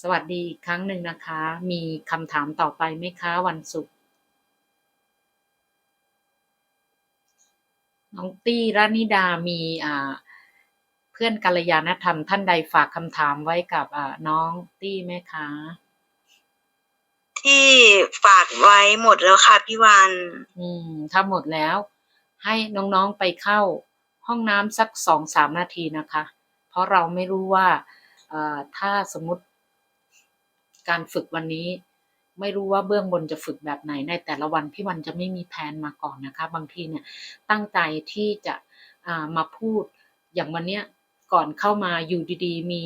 สวัสดีอีกครั้งหนึ่งนะคะ มีคำถามต่อไปไหมคะวันศุกร์น้องตี้รนิดามีอ่าเพื่อนกัลยาณธรรมท่านใดฝากคำถามไว้กับอ่าน้องตี้ไหมคะ ที่ฝากไว้หมดแล้วค่ะพี่วัน อืม ถ้าหมดแล้ว ให้น้องๆไปเข้าห้องน้ำสักสองสามนาทีนะคะ เพราะเราไม่รู้ว่าเอ่อถ้าสมมติ การฝึกวันนี้ ไม่รู้ว่าเบื้องบนจะฝึกแบบไหนในแต่ละวันพี่วันจะไม่มีแผนมาก่อนนะคะ บางทีเนี่ยตั้งใจที่จะามาพูดอย่างวันเนี้ยก่อนเข้ามาอยู่ดีๆ มี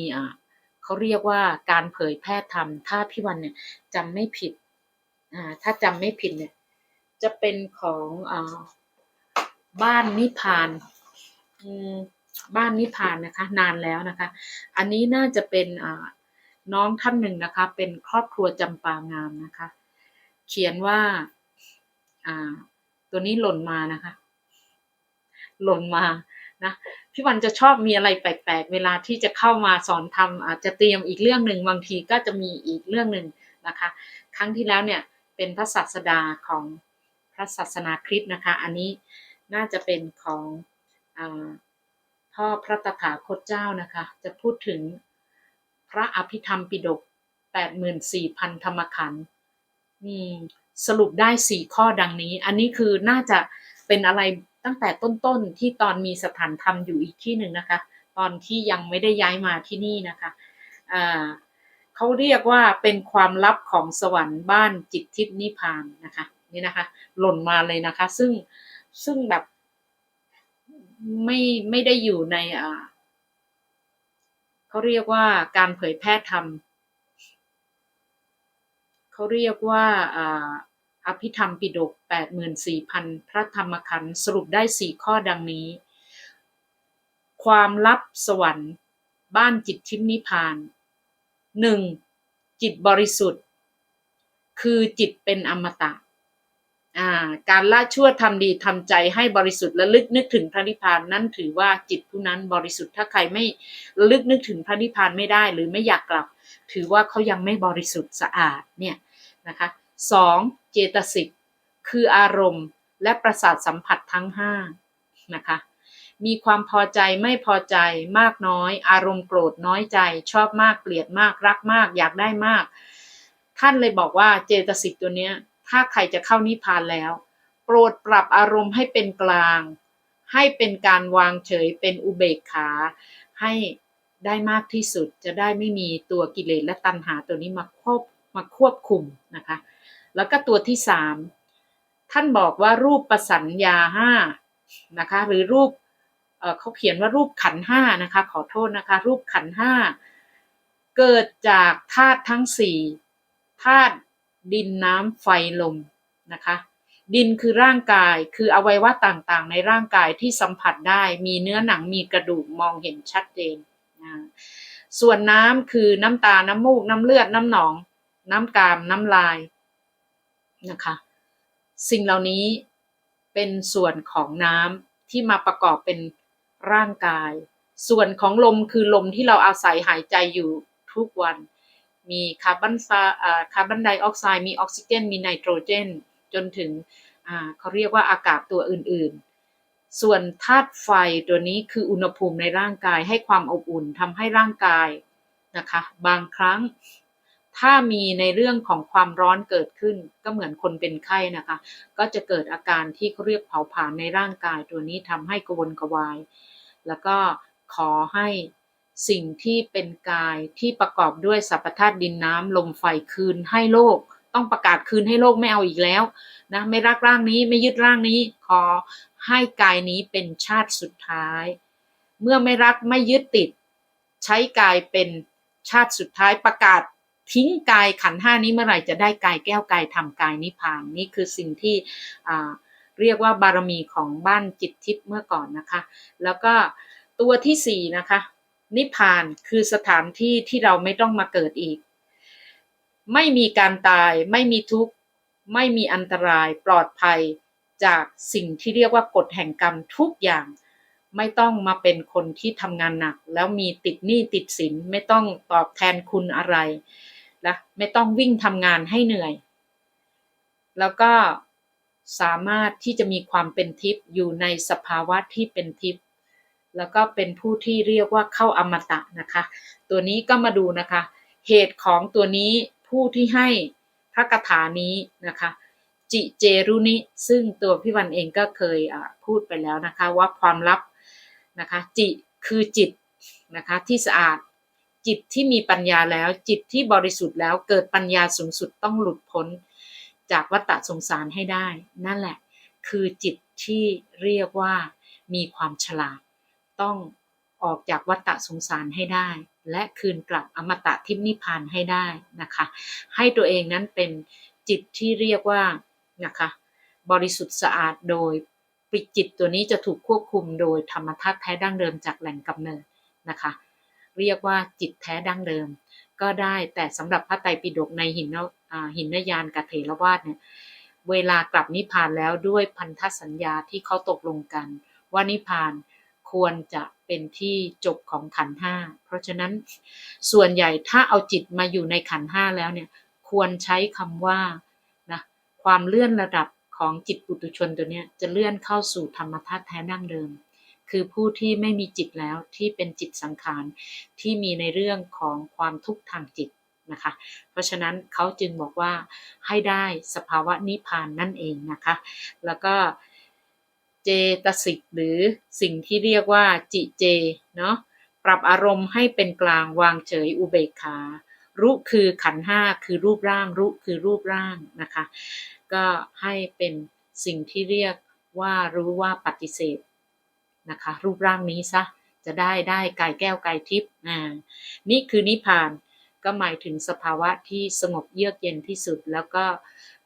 เขาเรียกว่าการเผยแพร่ธรรมถ้าพี่วันเนี่ยจำไม่ผิดถ้าจำไม่ผิดเนี่ยจะเป็นของอบ้านนิพานบ้านนิพานนะคะ นานแล้วนะคะ อันนี้น่าจะเป็น น้องท่านหนึ่งนะคะ เป็นครอบครัวจำปางามนะคะ เขียนว่าอ่า ตัวนี้หล่นมานะคะ หล่นมานะพี่วันจะชอบมีอะไรแปลกๆ เวลาที่จะเข้ามาสอนทำอาจจะเตรียมอีกเรื่องหนึ่งบางทีก็จะมีอีกเรื่องหนึ่งนะคะ ครั้งที่แล้วเนี่ยเป็นพระศาสดาของพระศาสนาคริสต์นะคะ อันนี้น่าจะเป็นของอพ่อพระตถาคตเจ้านะคะ จะพูดถึง พระอภิธรรมปิฎกแปดหมื่นสี่พันธรรมขันธ์สรุปได้สี่ข้อดังนี้ อันนี้คือน่าจะเป็นอะไรตั้งแต่ต้นๆที่ตอนมีสถานธรรมอยู่อีกที่หนึ่งนะคะ ตอนที่ยังไม่ได้ย้ายมาที่นี่นะคะเขาเรียกว่าเป็นความลับของสวรรค์บ้านจิตทิพนิพพานนะคะนี่นะคะ หล่นมาเลยนะคะ ซึ่งซึ่งแบบไม่ไม่ได้อยู่ในอ่า เขาเรียกว่าการเผยแพร่ธรรมเขาเรียกว่าอภิธรรมปิฎกแปดหมื่นสี่พันพระธรรมขันธ์สรุปได้สี่ข้อดังนี้ ความลับสวรรค์ บ้านจิตทิพนิพานหนึ่งจิตบริสุทธิ์ คือจิตเป็นอมตะ การละชั่วทำดีทำใจให้บริสุทธิ์ระลึกนึกถึงพระนิพพานนั้นถือว่าจิตผู้นั้นบริสุทธิ์ถ้าใครไม่ระลึกนึกถึงพระนิพพานไม่ได้หรือไม่อยากกลับ ถือว่าเขายังไม่บริสุทธิ์สะอาดเนี่ยนะคะสองเจตสิกคืออารมณ์และประสาทสัมผัสทั้งห้านะคะมีความพอใจไม่พอใจมากน้อย อารมณ์โกรธน้อยใจ ชอบมากเกลียดมากรักมาก อยากได้มาก ท่านเลยบอกว่าเจตสิกตัวเนี้ย ถ้าใครจะเข้านิพพานแล้ว โปรดปรับอารมณ์ให้เป็นกลาง ให้เป็นการวางเฉยเป็นอุเบกขา ให้ได้มากที่สุดจะได้ไม่มีตัวกิเลสและตัณหาตัวนี้มาควบมาควบคุมนะคะ แล้วก็ตัวที่สามท่านบอกว่ารูปประสัญญาห้านะคะหรือรูปเออเขาเขียนว่ารูปขันห้านะคะขอโทษนะคะ รูปขันห้าเกิดจากธาตุทั้งสี่ธาตุ ดินน้ำไฟลมนะคะ ดินคือร่างกายคืออวัยวะต่างๆ ในร่างกายที่สัมผัสได้มีเนื้อหนังมีกระดูกมองเห็นชัดเจนนะส่วนน้ำคือน้ำตา น้ำมูก น้ำเลือด น้ำหนอง น้ำกาม น้ำลายนะคะ สิ่งเหล่านี้เป็นส่วนของน้ำที่มาประกอบเป็นร่างกาย ส่วนของลมคือลมที่เราอาศัยหายใจอยู่ทุกวัน มีคาร์บอนไซอ่าคาร์บอนไดออกไซด์มีออกซิเจน มีไนโตรเจน จนถึงเขาเรียกว่าอากาศตัวอื่นๆ ส่วนธาตุไฟตัวนี้คืออุณหภูมิในร่างกายให้ความอบอุ่นทำให้ร่างกายนะคะบางครั้งถ้ามีในเรื่องของความร้อนเกิดขึ้นก็เหมือนคนเป็นไข้นะคะ ก็จะเกิดอาการที่เขาเรียกเผาผลาญในร่างกายตัวนี้ทำให้กระวนกระวาย แล้วก็ขอให้ สิ่งที่เป็นกายที่ประกอบด้วยสัพพธาตุดินน้ำลมไฟคืนให้โลก ต้องประกาศคืนให้โลกไม่เอาอีกแล้วนะไม่รักร่างนี้ไม่ยึดร่างนี้ ขอให้กายนี้เป็นชาติสุดท้าย เมื่อไม่รักไม่ยึดติด ใช้กายเป็นชาติสุดท้ายประกาศทิ้งกายขันห้านี้เมื่อไหร่จะได้กายแก้วกายธรรมกายนิพพานนี่คือสิ่งที่เรียกว่าบารมีของบ้านจิตทิพย์เมื่อก่อนนะคะ แล้วก็ตัวที่สี่นะคะ นิพพานคือสถานที่ที่เราไม่ต้องมาเกิดอีก ไม่มีการตาย ไม่มีทุกข์ ไม่มีอันตรายปลอดภัยจากสิ่งที่เรียกว่ากฎแห่งกรรมทุกอย่าง ไม่ต้องมาเป็นคนที่ทำงานหนัก แล้วมีติดหนี้ติดสินไม่ต้องตอบแทนคุณอะไรนะไม่ต้องวิ่งทำงานให้เหนื่อย แล้วก็สามารถที่จะมีความเป็นทิพย์อยู่ในสภาวะที่เป็นทิพย์ แล้วก็เป็นผู้ที่เรียกว่าเข้าอมตะนะคะ ตัวนี้ก็มาดูนะคะ เหตุของตัวนี้ผู้ที่ให้พระคาถานี้นะคะ จิเจรุนิซึ่งตัวพี่วันเองก็เคยพูดไปแล้วนะคะว่าความลับนะคะจิคือจิตนะคะที่สะอาดจิตที่มีปัญญาแล้วจิตที่บริสุทธิ์แล้วเกิดปัญญาสูงสุดต้องหลุดพ้น จากวัฏสงสารให้ได้ นั่นแหละ คือจิตที่เรียกว่ามีความฉลาด ต้องออกจากวัฏสงสารให้ได้ และคืนกลับอมตะทิพนิพานให้ได้นะคะ ให้ตัวเองนั้นเป็นจิตที่เรียกว่านะคะบริสุทธิ์สะอาดโดยปิจิตตัวนี้จะถูกควบคุมโดยธรรมธาตุแท้ดั้งเดิมจากแหล่งกำเนิดนะคะ เรียกว่าจิตแท้ดั้งเดิม ก็ได้แต่สำหรับพระไตรปิฎกในหินหินยานกัเถรวาทเนี่ยเวลากลับนิพพานแล้วด้วยพันธสัญญาที่เขาตกลงกัน ว่านิพพาน ควรจะเป็นที่จบของขันห้า เพราะฉะนั้นส่วนใหญ่ถ้าเอาจิตมาอยู่ในขันห้าแล้วเนี่ยควรใช้คำว่านะความเลื่อนระดับของจิตปุตุชนตัวเนี้ยจะเลื่อนเข้าสู่ธรรมธาตุแท้ดั้งเดิม คือผู้ที่ไม่มีจิตแล้วที่เป็นจิตสังขารที่มีในเรื่องของความทุกข์ทางจิตนะคะ เพราะฉะนั้นเขาจึงบอกว่าให้ได้สภาวะนิพพานนั่นเองนะคะ แล้วก็ เจตสิกหรือสิ่งที่เรียกว่าจิเจเนาะปรับอารมณ์ให้เป็นกลางวางเฉยอุเบกขารู้คือขันห้าคือรูปร่างรู้คือรูปร่างนะคะ ก็ให้เป็นสิ่งที่เรียกว่ารู้ว่าปฏิเสธนะคะ รูปร่างนี้ซะจะได้ได้กายแก้วกายทิพย์อ่านี่คือนิพพานก็หมายถึงสภาวะที่สงบเยือกเย็นที่สุด แล้วก็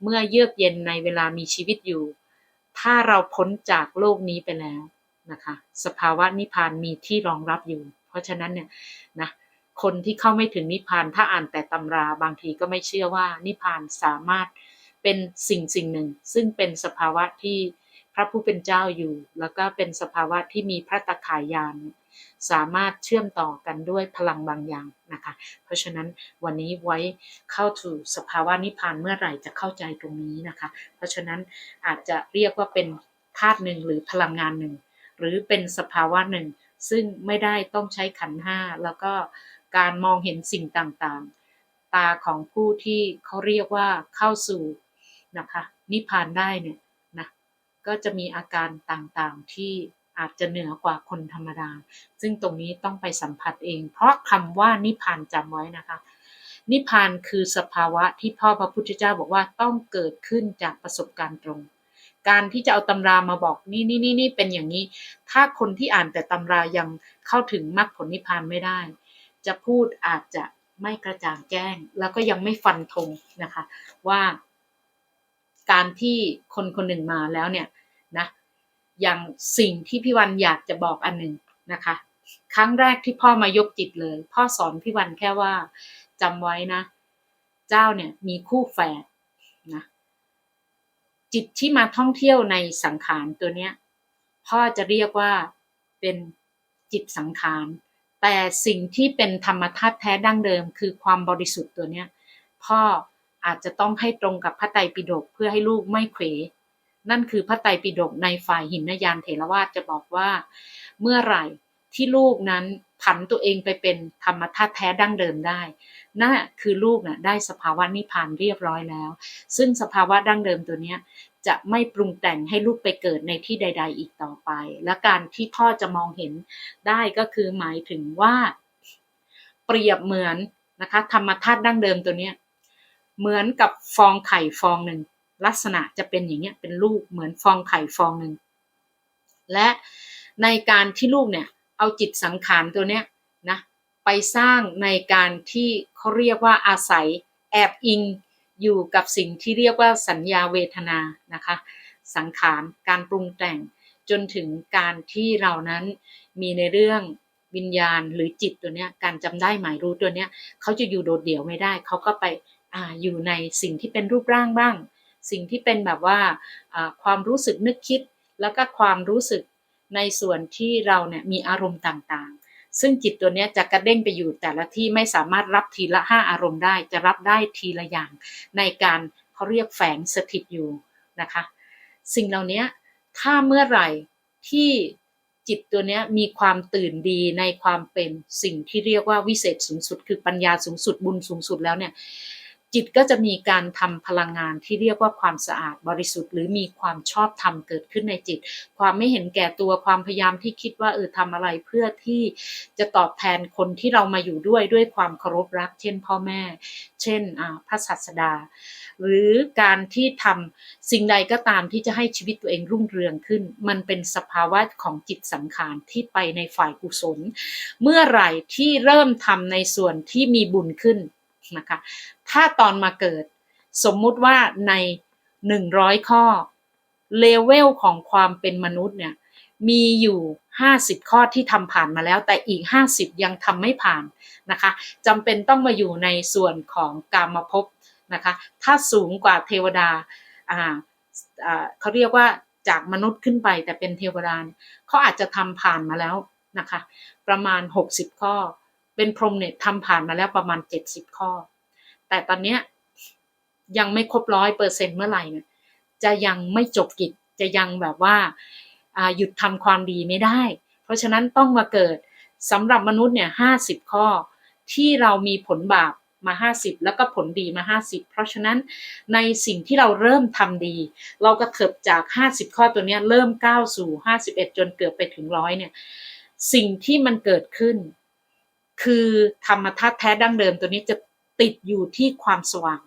เมื่อเยือกเย็นในเวลามีชีวิตอยู่ ถ้าเราพ้นจากโลกนี้ไปแล้วนะคะ สภาวะนิพพานมีที่รองรับอยู่ เพราะฉะนั้นเนี่ยนะคนที่เข้าไม่ถึงนิพพานถ้าอ่านแต่ตำราบางทีก็ไม่เชื่อว่านิพพานสามารถเป็นสิ่งสิ่งหนึ่ง ซึ่งเป็นสภาวะที่พระผู้เป็นเจ้าอยู่ แล้วก็เป็นสภาวะที่มีพระตะขายยานเนี่ย สามารถเชื่อมต่อกันด้วยพลังบางอย่างนะคะ เพราะฉะนั้นวันนี้ไว้เข้าสู่สภาวะนิพพานเมื่อไหร่จะเข้าใจตรงนี้นะคะ เพราะฉะนั้นอาจจะเรียกว่าเป็นธาตุหนึ่งหรือพลังงานหนึ่ง หรือเป็นสภาวะหนึ่ง ซึ่งไม่ได้ต้องใช้ขันห้าแล้วก็การมองเห็นสิ่งต่างๆ ตาของผู้ที่เขาเรียกว่าเข้าสู่นะคะนิพพานได้เนี่ยนะก็จะมีอาการต่างๆที่ อาจจะเหนือกว่าคนธรรมดา ซึ่งตรงนี้ต้องไปสัมผัสเอง เพราะคำว่านิพพานจำไว้นะคะ นิพพานคือสภาวะที่พ่อพระพุทธเจ้าบอกว่าต้องเกิดขึ้นจากประสบการณ์ตรง การที่จะเอาตำรามาบอกนี่นี่นี่นี่เป็นอย่างนี้ ถ้าคนที่อ่านแต่ตำรายังเข้าถึงมรรคผลนิพพานไม่ได้ จะพูดอาจจะไม่กระจ่างแจ้ง แล้วก็ยังไม่ฟันธงนะคะว่า การที่คนคนหนึ่งมาแล้วเนี่ย อย่างสิ่งที่พี่วันอยากจะบอกอันหนึ่งนะคะ ครั้งแรกที่พ่อมายกจิตเลย พ่อสอนพี่วันแค่ว่าจำไว้นะ เจ้าเนี่ยมีคู่แฝดนะจิตที่มาท่องเที่ยวในสังขารตัวเนี้ย พ่อจะเรียกว่าเป็นจิตสังขารแต่สิ่งที่เป็นธรรมธาตุแท้ดั้งเดิม คือความบริสุทธิ์ตัวเนี้ย พ่ออาจจะต้องให้ตรงกับพระไตรปิฎกเพื่อให้ลูกไม่เขว นั่นคือพระไตรปิฎกในฝ่ายหินยานเถรวาทจะบอกว่า เมื่อไหร่ที่ลูกนั้นผันตัวเองไปเป็นธรรมธาตุแท้ดั้งเดิมได้นั่นคือลูกน่ะได้สภาวะนิพพานเรียบร้อยแล้ว ซึ่งสภาวะดั้งเดิมตัวเนี้ยจะไม่ปรุงแต่งให้ลูกไปเกิดในที่ใด ๆ อีกต่อไป และการที่พ่อจะมองเห็นได้ก็คือหมายถึงว่า เปรียบเหมือนนะคะธรรมธาตุดั้งเดิมตัวเนี้ยเหมือนกับฟองไข่ฟองหนึ่ง ลักษณะจะเป็นอย่างเงี้ยเป็นลูกเหมือนฟองไข่ฟองหนึ่งและในการที่ลูกเนี่ยเอาจิตสังขารตัวเนี้ยนะไปสร้างในการที่เขาเรียกว่าอาศัยแอบอิงอยู่กับสิ่งที่เรียกว่าสัญญาเวทนานะคะสังขารการปรุงแต่งจนถึงการที่เรานั้นมีในเรื่องวิญญาณหรือจิตตัวเนี้ยการจำได้หมายรู้ตัวเนี้ยเขาจะอยู่โดดเดี่ยวไม่ได้ เขาก็ไปออยู่ในสิ่งที่เป็นรูปร่างบ้าง สิ่งที่เป็นแบบว่าความรู้สึกนึกคิด แล้วก็ความรู้สึกในส่วนที่เราเนี่ยมีอารมณ์ต่างๆ ซึ่งจิตตัวนี้จะกระเด้งไปอยู่แต่ละที่ไม่สามารถรับทีละห้าอารมณ์ได้ จะรับได้ทีละอย่าง ในการเขาเรียกแฝงสถิตอยู่นะคะ สิ่งเหล่านี้ถ้าเมื่อไหร่ที่จิตตัวนี้มีความตื่นดีในความเป็นสิ่งที่เรียกว่าวิเศษสูงสุด คือปัญญาสูงสุดบุญสูงสุดแล้วเนี่ย จิตก็จะมีการทำพลังงานที่เรียกว่าความสะอาดบริสุทธิ์ หรือมีความชอบธรรมเกิดขึ้นในจิต ความไม่เห็นแก่ตัวความพยายามที่คิดว่าเออทำอะไรเพื่อที่จะตอบแทนคนที่เรามาอยู่ด้วยด้วยความเคารพรัก เช่นพ่อแม่ เช่นพระศาสดา หรือการที่ทำสิ่งใดก็ตามที่จะให้ชีวิตตัวเองรุ่งเรืองขึ้น มันเป็นสภาวะของจิตสังขารที่ไปในฝ่ายกุศล เมื่อไหร่ที่เริ่มทำในส่วนที่มีบุญขึ้น นะคะ ถ้าตอนมาเกิดสมมุติว่าใน 100 ข้อเลเวลของความเป็นมนุษย์เนี่ยมีอยู่ 50 ข้อที่ทำผ่านมาแล้ว แต่อีก 50 ยังทำไม่ผ่านนะคะจำเป็นต้องมาอยู่ในส่วนของกามภพนะคะ ถ้าสูงกว่าเทวดาอ่าเขาเรียกว่าจากมนุษย์ขึ้นไปแต่เป็นเทวดาเนี่ยเขาอาจจะทำผ่านมาแล้วนะคะ ประมาณ 60 ข้อ เป็นพรมเนี่ยทำผ่านมาแล้วประมาณ70ข้อ แต่ตอนเนี้ยยังไม่ครบร้อยเปอร์เซ็นเมื่อไหร่เนี่ยจะยังไม่จบกิจจะยังแบบว่าหยุดทำความดีไม่ได้ เพราะฉะนั้นต้องมาเกิดสำหรับมนุษย์เนี่ยห้าสิบข้อที่เรามีผลบาปมา 50 แล้วก็ผลดีมา 50 เพราะฉะนั้นในสิ่งที่เราเริ่มทำดี เราก็เถิบจาก 50 ข้อตัวเนี้ยเริ่มก้าวสู่ 51 จนเกือบไปถึงร้อยเนี่ย สิ่งที่มันเกิดขึ้น คือธรรมธาตุแท้ดั้งเดิมตัวนี้จะติดอยู่ที่ความสว่าง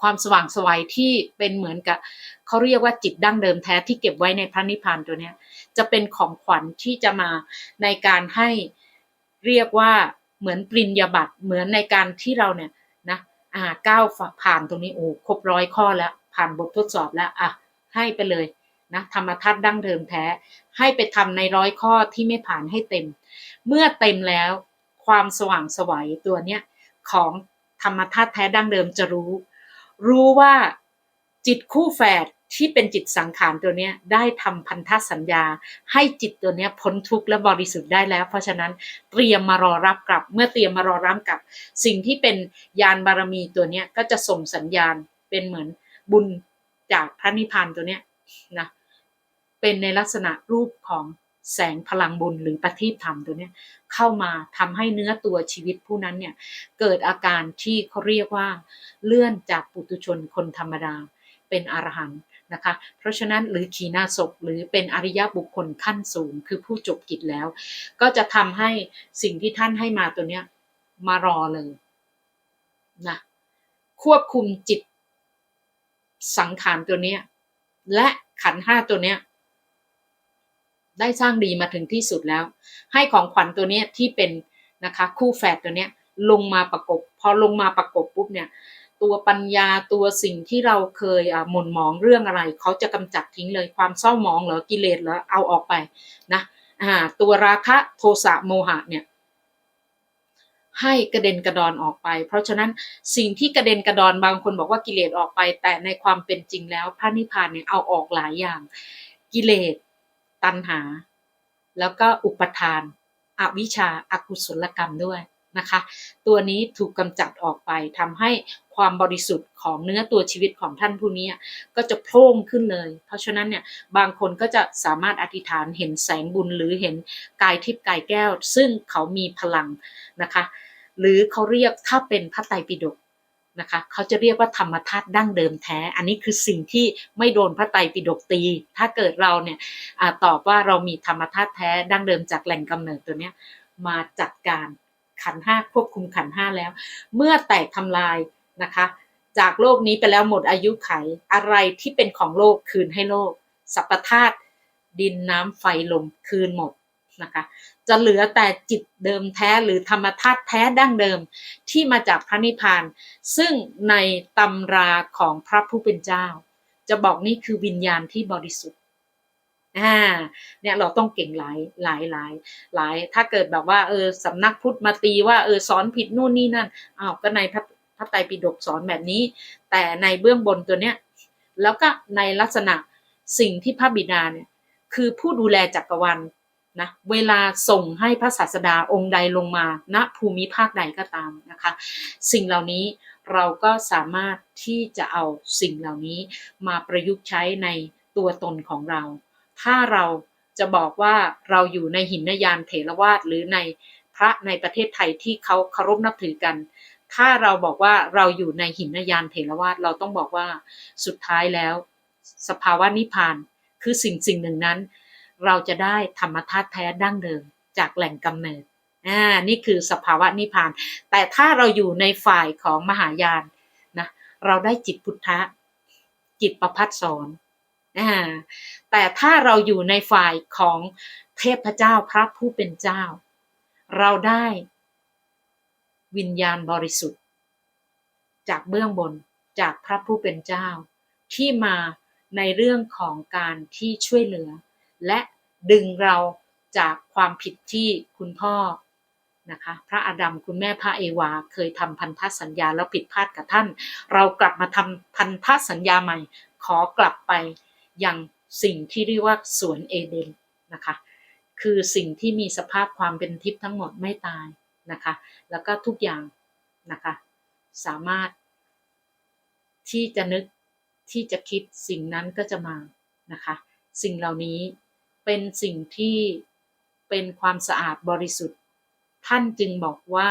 ความสว่างไสวัยที่เป็นเหมือนกับเขาเรียกว่าจิตดั้งเดิมแท้ที่เก็บไว้ในพระนิพพานตัวเนี้ย จะเป็นของขวัญที่จะมาในการให้เรียกว่าเหมือนปริญญาบัตรเหมือนในการที่เราเนี่ยนะอ่าก้าวผ่านตรงนี้โอ้ครบร้อยข้อแล้ว ผ่านบททดสอบแล้วอะให้ไปเลยนะธรรมทัศน์ดั้งเดิมแท้ ให้ไปทำในร้อยข้อที่ไม่ผ่านให้เต็ม เมื่อเต็มแล้วความสว่างสวัยตัวเนี้ยของธรรมทัศน์แท้ดั้งเดิมจะรู้ รู้ว่าจิตคู่แฝดที่เป็นจิตสังขารตัวเนี้ยได้ทำพันธสัญญา ให้จิตตัวเนี้ยพ้นทุกข์และบริสุทธิ์ได้แล้ว เพราะฉะนั้นเตรียมมารอรับกลับ เมื่อเตรียมมารอรับกลับ สิ่งที่เป็นยานบารมีตัวเนี้ยก็จะส่งสัญญาณเป็นเหมือนบุญจากพระนิพพานตัวเนี้ยนะ เป็นในลักษณะรูปของแสงพลังบุญหรือปฏิธรรมตัวนี้เข้ามาทำให้เนื้อตัวชีวิตผู้นั้นเนี่ยเกิดอาการที่เขาเรียกว่าเลื่อนจากปุถุชนคนธรรมดาเป็นอรหันต์นะคะเพราะฉะนั้นหรือขีณาศพหรือเป็นอริยบุคคลขั้นสูง คือผู้จบกิจแล้ว ก็จะทำให้สิ่งที่ท่านให้มาตัวเนี้ยมารอเลยนะควบคุมจิตสังขารตัวเนี้ยและขันธ์ห้าตัวเนี้ย ได้สร้างดีมาถึงที่สุดแล้ว ให้ของขวัญตัวนี้ที่เป็นนะคะคู่แฝดตัวนี้ลงมาประกบ พอลงมาประกบปุ๊บเนี่ยตัวปัญญาตัวสิ่งที่เราเคยอ่าหม่นหมองเรื่องอะไร เขาจะกำจัดทิ้งเลยความเศร้าหมองเหรอกิเลสเหรอเอาออกไปนะอ่าตัวราคะโทสะโมหะเนี่ยให้กระเด็นกระดอนออกไป เพราะฉะนั้นสิ่งที่กระเด็นกระดอนบางคนบอกว่ากิเลสออกไป แต่ในความเป็นจริงแล้วพระนิพพานเนี่ยเอาออกหลายอย่าง กิเลส ตัณหา แล้วก็อุปทานอวิชชาอากุศลกรรมด้วยนะคะ ตัวนี้ถูกกำจัดออกไปทำให้ความบริสุทธิ์ของเนื้อตัวชีวิตของท่านผู้นี้ก็จะโพร่งขึ้นเลย เพราะฉะนั้นเนี่ยบางคนก็จะสามารถอธิษฐานเห็นแสงบุญหรือเห็นกายทิพย์กายแก้ว ซึ่งเขามีพลังนะคะ หรือเขาเรียกถ้าเป็นพระไตรปิฎก นะคะเขาจะเรียกว่าธรรมธาตุดั้งเดิมแท้ อันนี้คือสิ่งที่ไม่โดนพระไตรปิฎกตี ถ้าเกิดเราเนี่ยอตอบว่าเรามีธรรมธาตุแท้ดั้งเดิมจากแหล่งกำเนิดตัวเนี้ยมาจัดการขันห้าควบคุมขันห้าแล้ว เมื่อแตกทำลายนะคะ จากโลกนี้ไปแล้วหมดอายุไขอะไรที่เป็นของโลกคืนให้โลก สัพพธาตุดินน้ำไฟลมคืนหมด นะคะ จะเหลือแต่จิตเดิมแท้หรือธรรมธาตุแท้ดั้งเดิมที่มาจากพระนิพพาน ซึ่งในตำราของพระผู้เป็นเจ้า จะบอกนี่คือวิญญาณที่บริสุทธิ์อ่าเนี่ยเราต้องเก่งหลายหลายหลายหลาย ถ้าเกิดแบบว่าเออสำนักพุทธมาตีว่าเออสอนผิดนู่นนี่นั่นอ้าวก็ในพระพระไตรปิฎกสอนแบบนี้ แต่ในเบื้องบนตัวเนี้ยแล้วก็ในลักษณะสิ่งที่พระบิดาเนี่ยคือผู้ดูแลจักรวาล นะเวลาส่งให้พระศาสดาองค์ใดลงมาณภูมิภาคใดก็ตามนะคะ สิ่งเหล่านี้เราก็สามารถที่จะเอาสิ่งเหล่านี้มาประยุกต์ใช้ในตัวตนของเรา ถ้าเราจะบอกว่าเราอยู่ในหินยานเถรวาทหรือในพระในประเทศไทยที่เขาเคารพนับถือกัน ถ้าเราบอกว่าเราอยู่ในหินยานเถรวาทเราต้องบอกว่าสุดท้ายแล้ว สภาวะนิพพานคือสิ่งสิ่งหนึ่งนั้น เราจะได้ธรรมธาตุแท้ดั้งเดิมจากแหล่งกำเนิดอ่านี่คือสภาวะนิพพาน แต่ถ้าเราอยู่ในฝ่ายของมหายานนะเราได้จิตพุทธะ จิตประพัดสอนอ่าแต่ถ้าเราอยู่ในฝ่ายของเทพเจ้าพระผู้เป็นเจ้า เราได้วิญญาณบริสุทธิ์ จากเบื้องบนจากพระผู้เป็นเจ้า ที่มาในเรื่องของการที่ช่วยเหลือ และดึงเราจากความผิดที่คุณพ่อนะคะพระอาดัมคุณแม่พระเอวาเคยทำพันธสัญญาแล้วผิดพลาดกับท่าน เรากลับมาทำพันธสัญญาใหม่ ขอกลับไปยังสิ่งที่เรียกว่าสวนเอเดนนะคะคือสิ่งที่มีสภาพความเป็นทิพย์ทั้งหมดไม่ตายนะคะแล้วก็ทุกอย่างนะคะสามารถที่จะนึกที่จะคิดสิ่งนั้นก็จะมานะคะสิ่งเหล่านี้ เป็นสิ่งที่เป็นความสะอาดบริสุทธิ์ ท่านจึงบอกว่า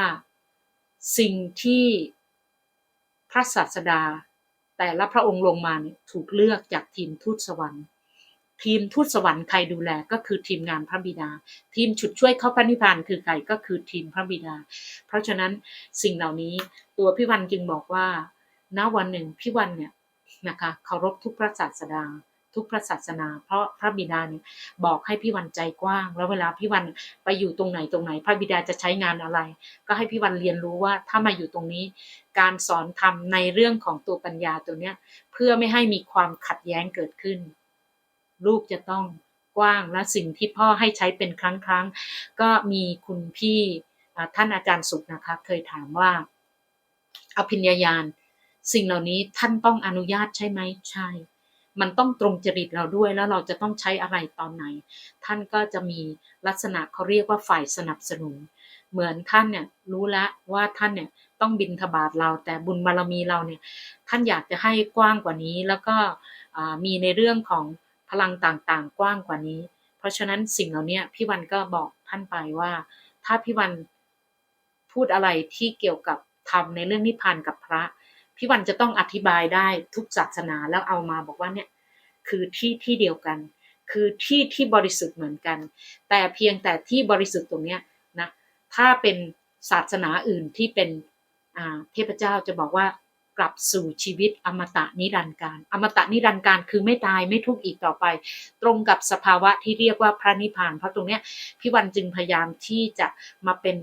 สิ่งที่พระศาสดา แต่ละพระองค์ลงมาเนี่ยถูกเลือกจากทีมทูตสวรรค์ ทีมทูตสวรรค์ใครดูแลก็คือทีมงานพระบิดา ทีมฉุดช่วยเข้าพระนิพพานคือใครก็คือทีมพระบิดา เพราะฉะนั้นสิ่งเหล่านี้ตัวพี่วันจึงบอกว่าณวันหนึ่งพี่วันเนี่ยนะคะเคารพทุกพระศาสดา ทุกพระศาสนา เพราะพระบิดาเนี่ยบอกให้พี่วันใจกว้าง แล้วเวลาพี่วันไปอยู่ตรงไหนตรงไหน พระบิดาจะใช้งานอะไร ก็ให้พี่วันเรียนรู้ว่าถ้ามาอยู่ตรงนี้ การสอนทำในเรื่องของตัวปัญญาตัวเนี้ยเพื่อไม่ให้มีความขัดแย้งเกิดขึ้น ลูกจะต้องกว้างและสิ่งที่พ่อให้ใช้เป็นครั้งครั้งก็มีคุณพี่ท่านอาจารย์สุขนะคะเคยถามว่าอภิญญาญาณสิ่งเหล่านี้ท่านต้องอนุญาตใช่ไหมใช่ มันต้องตรงจริตเราด้วยแล้วเราจะต้องใช้อะไรตอนไหน ท่านก็จะมีลักษณะเขาเรียกว่าฝ่ายสนับสนุน เหมือนท่านเนี่ยรู้แล้วว่าท่านเนี่ยต้องบินทบาทเราแต่บุญบารมีเราเนี่ยท่านอยากจะให้กว้างกว่านี้ แล้วก็มีในเรื่องของพลังต่างๆ กว้างกว่านี้ เพราะฉะนั้นสิ่งเหล่านี้พี่วันก็บอกท่านไปว่า ถ้าพี่วันพูดอะไรที่เกี่ยวกับทำในเรื่องนิพพานกับพระ พี่วันจะต้องอธิบายได้ทุกศาสนาแล้วเอามาบอกว่าเนี่ยคือที่ที่เดียวกัน คือที่ที่บริสุทธิ์เหมือนกัน แต่เพียงแต่ที่บริสุทธิ์ตรงเนี้ยนะถ้าเป็นศาสนาอื่นที่เป็นเทพเจ้าจะบอกว่ากลับสู่ชีวิตอมตะนิรันดร์การ อมตะนิรันดร์การคือไม่ตายไม่ทุกข์อีกต่อไป ตรงกับสภาวะที่เรียกว่าพระนิพพาน เพราะตรงเนี้ยพี่วันจึงพยายามที่จะมาเป็น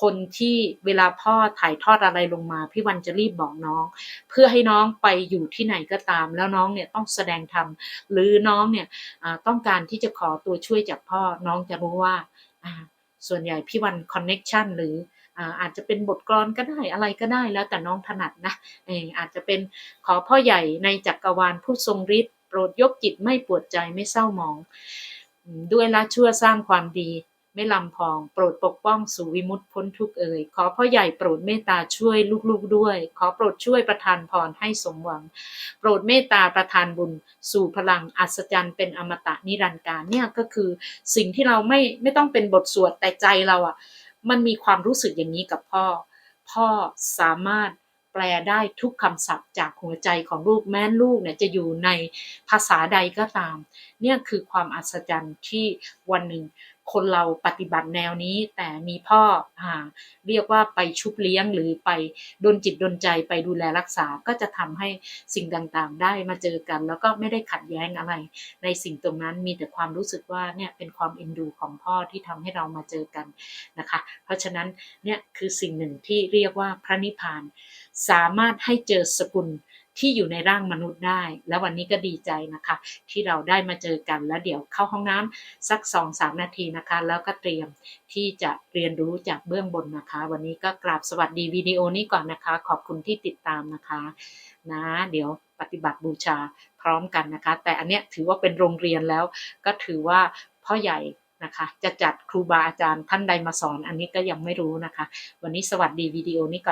คนที่เวลาพ่อถ่ายทอดอะไรลงมา พี่วันจะรีบบอกน้อง เพื่อให้น้องไปอยู่ที่ไหนก็ตาม แล้วน้องเนี่ยต้องแสดงธรรมหรือน้องเนี่ยต้องการที่จะขอตัวช่วยจากพ่อน้องจะรู้ว่าส่วนใหญ่พี่วันคอนเน็ชันหรืออาจจะเป็นบทกลอนก็ได้อะไรก็ได้แล้วแต่น้องถนัดนะเอออาจจะเป็นขอพ่อใหญ่ในจักรวาลผู้ทรงฤทธิ์โปรดยกจิตไม่ปวดใจไม่เศร้าหมอง ด้วยละชั่วสร้างความดี ไม่ลำพอง โปรดปกป้องสู่วิมุตติพ้นทุกเอ่ยขอพ่อใหญ่โปรดเมตตาช่วยลูกๆด้วย ขอโปรดช่วยประทานพรให้สมหวัง โปรดเมตตาประทานบุญ สู่พลังอัศจรรย์เป็นอมตะนิรันดร์การเนี่ยก็คือสิ่งที่เราไม่ไม่ต้องเป็นบทสวดแต่ใจเราอะมันมีความรู้สึกอย่างนี้กับพ่อ พ่อสามารถแปลได้ทุกคำศัพท์จากหัวใจของลูกแม้ลูกเนี่ยจะอยู่ในภาษาใดก็ตาม เนี่ยคือความอัศจรรย์ที่วันหนึ่ง คนเราปฏิบัติแนวนี้ แต่มีพ่ออ่าเรียกว่าไปชุบเลี้ยงหรือไปดนจิตดนใจไปดูแลรักษาก็จะทำให้สิ่งต่างๆ ได้มาเจอกัน แล้วก็ไม่ได้ขัดแย้งอะไร ในสิ่งตรงนั้นมีแต่ความรู้สึกว่าเนี่ยเป็นความเอ็นดูของพ่อที่ทำให้เรามาเจอกันนะคะ เพราะฉะนั้นเนี่ยคือสิ่งหนึ่งที่เรียกว่าพระนิพพาน สามารถให้เจอสกุล ที่อยู่ในร่างมนุษย์ได้ แล้ววันนี้ก็ดีใจนะคะ ที่เราได้มาเจอกันแล้วเดี๋ยวเข้าห้องน้ำสักสองสามนาทีนะคะ แล้วก็เตรียมที่จะเรียนรู้จากเบื้องบนนะคะ วันนี้ก็กราบสวัสดีวิดีโอนี้ก่อนนะคะ ขอบคุณที่ติดตามนะคะนะเดี๋ยวปฏิบัติบูชาพพร้อมกันนะคะ แต่อันเนี้ยถือว่าเป็นโรงเรียนแล้ว ก็ถือว่าพ่อใหญ่นะคะจะจัดครูบาอาจารย์ท่านใดมาสอน อันนี้ก็ยังไม่รู้นะคะ วันนี้สวัสดีวิดีโอนี้ก่อน